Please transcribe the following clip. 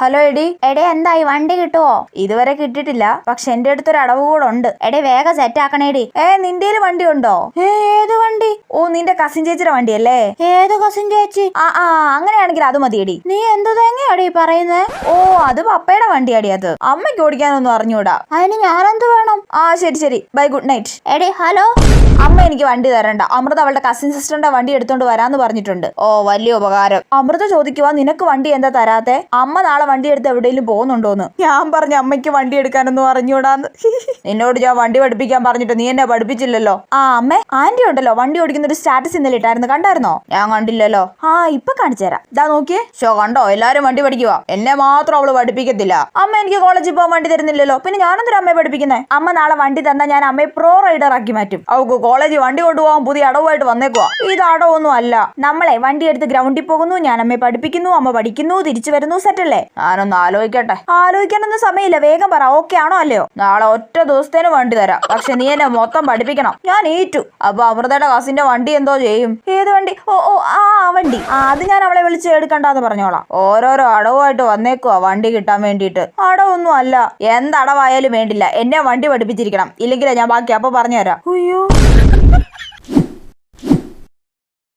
Hello എടി. എടേ എന്തായി? വണ്ടി കിട്ടുവോ? ഇതുവരെ കിട്ടിയിട്ടില്ല. പക്ഷെ എന്റെ അടുത്തൊരു അടവ് കൂടെ ഉണ്ട്. എടേ വേഗം സെറ്റ് ആക്കണേടി. ഏ നിന്റെ വണ്ടി ഉണ്ടോ? ഏത് ഓ നിന്റെ കസിൻ ചേച്ചിയുടെ വണ്ടിയല്ലേ? ഏത് കസിൻ ചേച്ചി? ആ ആ അങ്ങനെയാണെങ്കിൽ അത് മതിയടി. നീ എന്ത് തേങ്ങയാടി പറയുന്നേ? ഓ അത് പപ്പയുടെ വണ്ടിയാടി അത്. അമ്മയ്ക്ക് ഓടിക്കാനൊന്നും അറിഞ്ഞൂടാ. അതിന് ഞാനെന്ത് വേണം? ആ ശരി ശരി. ബൈ ഗുഡ് നൈറ്റ് എടി ഹലോ? അമ്മ എനിക്ക് വണ്ടി തരണ്ട. അമൃത അവളുടെ കസിൻ സിസ്റ്ററിന്റെ വണ്ടി എടുത്തോണ്ട് വരാന്ന് പറഞ്ഞിട്ടുണ്ട്. ഓ വലിയ ഉപകാരം. അമൃത ചോദിക്കുവാ നിനക്ക് വണ്ടി എന്താ തരാത്തെ? അമ്മ നാളെ വണ്ടി എടുത്ത് എവിടെയെങ്കിലും പോകുന്നുണ്ടോന്ന്? ഞാൻ പറഞ്ഞ അമ്മയ്ക്ക് വണ്ടി എടുക്കാനൊന്നും അറിഞ്ഞൂടാന്ന്. നിന്നോട് ഞാൻ വണ്ടി പഠിപ്പിക്കാൻ പറഞ്ഞിട്ട് നീ എന്നെ പഠിപ്പിച്ചില്ലല്ലോ. ആ അമ്മ ആന്റി ഉണ്ടല്ലോ. വണ്ടി ഓടിക്കുന്ന ഒരു സ്റ്റാറ്റസ് ഇന്നലെ ഇട്ടായിരുന്നു കണ്ടായിരുന്നോ? ഞാൻ കണ്ടില്ലല്ലോ. ആ ഇപ്പൊ കാണിച്ചു തരാം. ഇതാ നോക്കിയേ. ഷോ കണ്ടോ? എല്ലാരും വണ്ടി പഠിക്കുക എന്നെ മാത്രം അവൾ പഠിപ്പിക്കത്തില്ല. അമ്മ എനിക്ക് കോളേജിൽ പോകാൻ വണ്ടി തരുന്നില്ലല്ലോ. പിന്നെ ഞാനെന്തൊരു അമ്മയെ പഠിപ്പിക്കുന്നേ? അമ്മ നാളെ വണ്ടി തന്നാൽ ഞാൻ അമ്മയെ പ്രോ റൈഡർ ആക്കി മാറ്റും. അവൾക്ക് കോളേജിൽ വണ്ടി കൊണ്ടുപോകാൻ പുതിയ അടവുമായിട്ട് വന്നേക്കുക ഇത് അടവൊന്നും അല്ല. നമ്മളെ വണ്ടി എടുത്ത് ഗ്രൗണ്ടിൽ പോകുന്നു ഞാൻ അമ്മയെ പഠിപ്പിക്കുന്നു അമ്മ പഠിക്കുന്നു തിരിച്ചു വരുന്നു സെറ്റല്ലേ ഞാനൊന്ന് ആലോചിക്കട്ടെ. ആലോചിക്കാനൊന്നും സമയമില്ല. വേഗം പറ ഓക്കെ ആണോ അല്ലയോ? നാളെ ഒറ്റ ദിവസത്തേന് വണ്ടി തരാം. പക്ഷെ നീ എന്നെ മൊത്തം പഠിപ്പിക്കണം. ഞാൻ ഏറ്റു. അപ്പൊ അമൃതയുടെ കസിന്റെ വണ്ടി എന്തോ ചെയ്യും. ഏത് വണ്ടി? ഓ ഓ ആ വണ്ടി. അത് ഞാൻ അവളെ വിളിച്ച് എടുക്കണ്ടെന്ന് പറഞ്ഞോളാം. ഓരോരോ അടവുമായിട്ട് വന്നേക്കുവാ വണ്ടി കിട്ടാൻ വേണ്ടിയിട്ട്. അടവൊന്നും അല്ല. എന്തടവായാലും വേണ്ടില്ല. എന്നെ വണ്ടി പഠിപ്പിച്ചിരിക്കണം. ഇല്ലെങ്കിലേ ഞാൻ ബാക്കി അപ്പൊ പറഞ്ഞുതരാം. അയ്യോ.